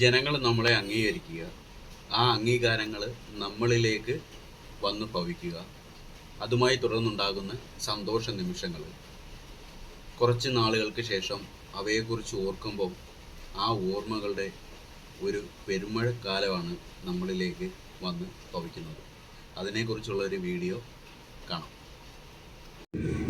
ജനങ്ങൾ നമ്മളെ അംഗീകരിക്കുക ആ അംഗീകാരങ്ങൾ നമ്മളിലേക്ക് വന്ന് ഭവിക്കുക അതുമായി തുടർന്നുണ്ടാകുന്ന സന്തോഷ നിമിഷങ്ങൾ കുറച്ച് നാളുകൾക്ക് ശേഷം അവയെക്കുറിച്ച് ഓർക്കുമ്പോൾ ആ ഓർമ്മകളുടെ ഒരു പെരുമഴക്കാലമാണ് നമ്മളിലേക്ക് വന്ന് ഭവിക്കുന്നത് അതിനെക്കുറിച്ചുള്ള ഒരു വീഡിയോ കാണാം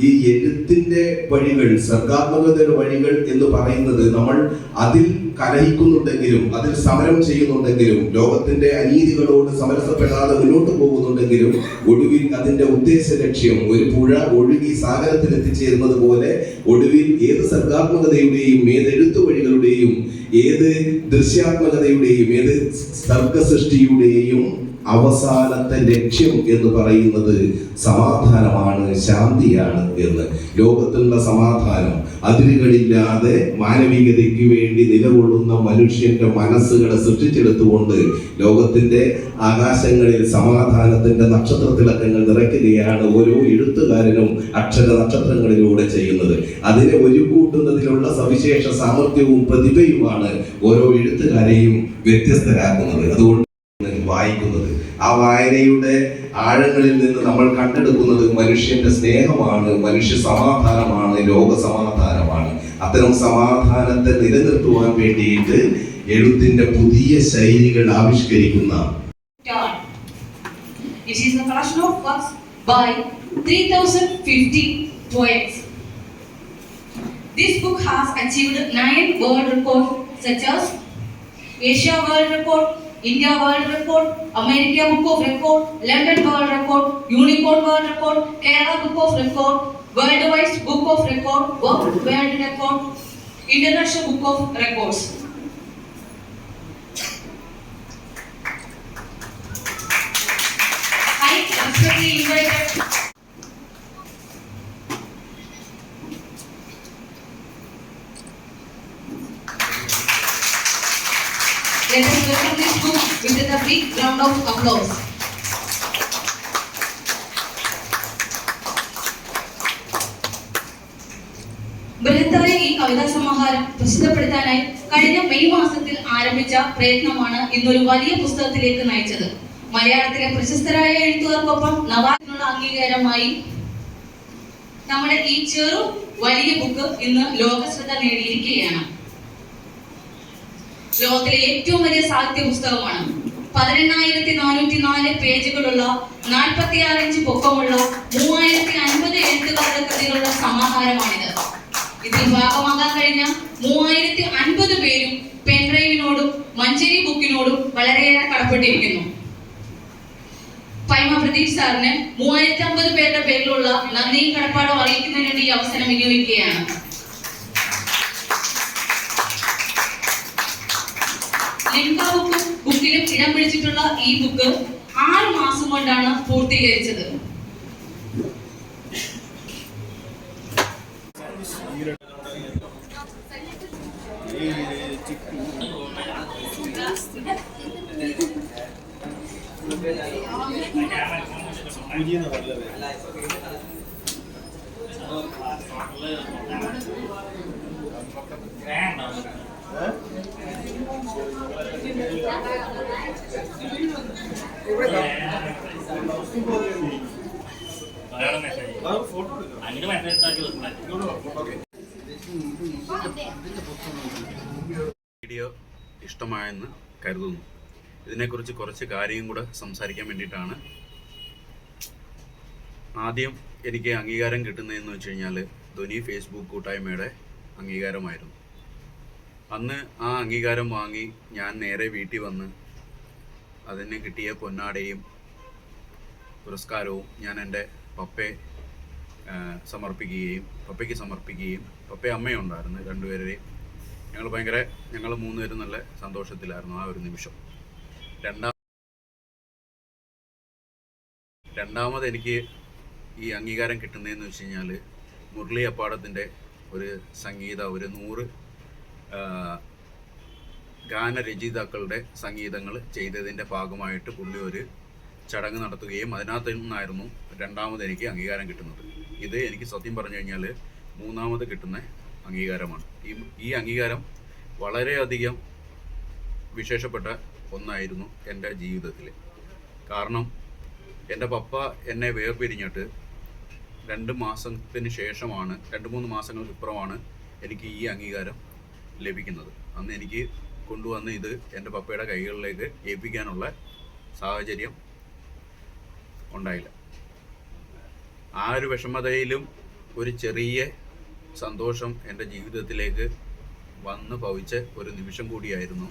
ഈ എഴുത്തിന്റെ വഴികൾ സർഗാത്മകതയുടെ വഴികൾ എന്ന് പറയുന്നത് നമ്മൾ അതിൽ കലഹിക്കുന്നുണ്ടെങ്കിലും അതിൽ സമരം ചെയ്യുന്നുണ്ടെങ്കിലും ലോകത്തിന്റെ അനീതികളോട് സമരസപ്പെടാതെ മുന്നോട്ട് പോകുന്നുണ്ടെങ്കിലും ഒടുവിൽ അതിന്റെ ഉദ്ദേശ ലക്ഷ്യം ഒരു പുഴ ഒഴുകി സാഗരത്തിൽ എത്തിച്ചേരുന്നത് പോലെ ഒടുവിൽ ഏത് സർഗാത്മകതയുടെയും ഏത് എഴുത്തു വഴികളുടെയും ഏത് ദൃശ്യാത്മകതയുടെയും ഏത് സർഗസൃഷ്ടിയുടെയും അവസാനത്തെ ലക്ഷ്യം എന്ന് പറയുന്നത് സമാധാനമാണ് ശാന്തിയാണ് എന്ന് ലോകത്തിലുള്ള സമാധാനം അതിരുകളില്ലാതെ മാനവികതയ്ക്ക് വേണ്ടി നിലകൊള്ളുന്ന മനുഷ്യന്റെ മനസ്സുകളെ സൃഷ്ടിച്ചെടുത്തുകൊണ്ട് ലോകത്തിന്റെ ആകാശങ്ങളിൽ സമാധാനത്തിന്റെ തിളക്കങ്ങൾ നിറയ്ക്കുകയാണ് ഓരോ എഴുത്തുകാരനും അക്ഷര നക്ഷത്രങ്ങളിലൂടെ ചെയ്യുന്നത് അതിനെ ഒരുകൂട്ടുന്നതിലുള്ള സവിശേഷ സാമർഥ്യവും പ്രതിഭയുമാണ് ഓരോ എഴുത്തുകാരെയും വ്യത്യസ്തരാക്കുന്നത് അതുകൊണ്ട് വായിക്കുന്നത് ആ വായനയുടെ ആഴങ്ങളിൽ നിന്ന് നമ്മൾ കണ്ടെടുക്കുന്നത് മനുഷ്യന്റെ സ്നേഹമാണ് മനുഷ്യ സമാധാനമാണ് ലോക സമാധാനമാണ് അത്തരം സമാധാനത്തെ നിലനിർത്തുവാൻ വേണ്ടിയിട്ട് എഴുത്തിന്റെ പുതിയ ശൈലികൾ ആവിഷ്കരിക്കുന്ന This book has achieved nine world records such as Asia World Record, India World Record, America Book of Record, London World Record, Unicorn World Record, Kerala Book of Record, Worldwide Book of Record, World Record, International Book of Records. Let us welcome this group with a big round of applause. ബൃഹത്തായ ഈ കവിതാ സമാഹാരം പ്രസിദ്ധപ്പെടുത്താനായി കഴിഞ്ഞ May മാസത്തിൽ ആരംഭിച്ച പ്രയത്നമാണ് ഇന്നൊരു വലിയ പുസ്തകത്തിലേക്ക് നയിച്ചത് മലയാളത്തിലെ പ്രശസ്തരായ എഴുത്തുകാർക്കൊപ്പം നവാറിനുള്ള അംഗീകാരമായി നമ്മുടെ ഈ ചെറു വലിയ ബുക്ക് ഇന്ന് ലോകശ്രദ്ധ നേടിയിരിക്കുകയാണ് ലോകത്തിലെ ഏറ്റവും വലിയ സാഹിത്യ പുസ്തകമാണ് പതിനെണ്ണായിരത്തി നാനൂറ്റി നാല് പേജുകളുള്ള നാൽപ്പത്തി ആറഞ്ച് പൊക്കമുള്ള മൂവായിരത്തി അൻപത് എഴുത്തുകാരുടെ കൃതികളുടെ സമാഹാരമാണിത് ഇതിൽ ഭാഗമാകാൻ കഴിഞ്ഞ മൂവായിരത്തി അൻപത് പേരും പെൻഡ്രൈവിനോടും മഞ്ചേരി ബുക്കിനോടും വളരെയേറെ കടപ്പെട്ടിരിക്കുന്നു പൈമ പ്രദീപ് സാറിന് മൂവായിരത്തി അമ്പത് പേരുടെ പേരിലുള്ള നന്ദിയും കടപ്പാടും അറിയിക്കുന്നതിനുവേണ്ടി ഈ അവസരം വിനിയോഗിക്കുകയാണ് ലിംഗ ബുക്കും ബുക്കിലും ഇടം പിടിച്ചിട്ടുള്ള ഈ ബുക്ക് ആറ് മാസം കൊണ്ടാണ് പൂർത്തീകരിച്ചത് ഗ്രാൻഡ് ആണ് വീഡിയോ ഇഷ്ടമായെന്ന് കരുതുന്നു ഇതിനെക്കുറിച്ച് കുറച്ച് കാര്യം കൂടെ സംസാരിക്കാൻ വേണ്ടിയിട്ടാണ് ആദ്യം എനിക്ക് അംഗീകാരം കിട്ടുന്നതെന്ന് വെച്ച് കഴിഞ്ഞാൽ ധ്വനി ഫേസ്ബുക്ക് കൂട്ടായ്മയുടെ അംഗീകാരമായിരുന്നു അന്ന് ആ അംഗീകാരം വാങ്ങി ഞാൻ നേരെ വീട്ടിൽ വന്ന് അതിന് കിട്ടിയ പൊന്നാടയും പുരസ്കാരവും ഞാൻ എൻ്റെ പപ്പയെ സമർപ്പിക്കുകയും പപ്പയ്ക്ക് സമർപ്പിക്കുകയും പപ്പ അമ്മയും ഉണ്ടായിരുന്നു രണ്ടുപേരെയും ഞങ്ങൾ ഭയങ്കര ഞങ്ങൾ മൂന്നുപേരും നല്ല സന്തോഷത്തിലായിരുന്നു ആ ഒരു നിമിഷം രണ്ടാം രണ്ടാമത് എനിക്ക് ഈ അംഗീകാരം കിട്ടുന്നതെന്ന് വെച്ച് കഴിഞ്ഞാൽ മുരളി അപ്പാടത്തിൻ്റെ ഒരു സംഗീത ഒരു നൂറ് ഗാനരചയിതാക്കളുടെ സംഗീതങ്ങൾ ചെയ്തതിൻ്റെ ഭാഗമായിട്ട് പുള്ളി ഒരു ചടങ്ങ് നടത്തുകയും അതിനകത്ത് നിന്നായിരുന്നു രണ്ടാമത് എനിക്ക് അംഗീകാരം കിട്ടുന്നത് ഇത് എനിക്ക് സത്യം പറഞ്ഞു കഴിഞ്ഞാൽ മൂന്നാമത് കിട്ടുന്ന അംഗീകാരമാണ് ഈ ഈ അംഗീകാരം വളരെയധികം വിശേഷപ്പെട്ട ഒന്നായിരുന്നു എൻ്റെ ജീവിതത്തിൽ കാരണം എൻ്റെ പപ്പ എന്നെ വേർപിരിഞ്ഞിട്ട് രണ്ട് മാസത്തിന് ശേഷമാണ് രണ്ട് മൂന്ന് മാസങ്ങൾക്കിപ്പുറമാണ് എനിക്ക് ഈ അംഗീകാരം ലഭിക്കുന്നത് അന്ന് എനിക്ക് കൊണ്ടുവന്ന് ഇത് എൻ്റെ പപ്പയുടെ കൈകളിലേക്ക് ഏൽപ്പിക്കാനുള്ള സാഹചര്യം ഉണ്ടായില്ല ആ ഒരു വിഷമതയിലും ഒരു ചെറിയ സന്തോഷം എൻ്റെ ജീവിതത്തിലേക്ക് വന്ന് ഭവിച്ച ഒരു നിമിഷം കൂടിയായിരുന്നു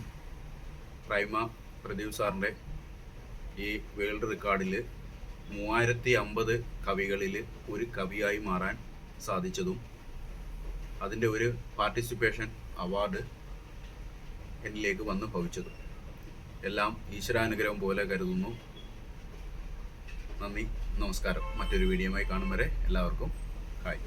പ്രൈമ പ്രദീപ് സാറിൻ്റെ ഈ വേൾഡ് റെക്കോർഡിൽ മൂവായിരത്തി അമ്പത് കവികളിൽ ഒരു കവിയായി മാറാൻ സാധിച്ചതും അതിൻ്റെ ഒരു പാർട്ടിസിപ്പേഷൻ അവാർഡ് എന്നിലേക്ക് വന്ന് ഭവിച്ചത് എല്ലാം ഈശ്വരാനുഗ്രഹം പോലെ കരുതുന്നു നന്ദി നമസ്കാരം മറ്റൊരു വീഡിയോയുമായി കാണും വരെ എല്ലാവർക്കും ഹായ്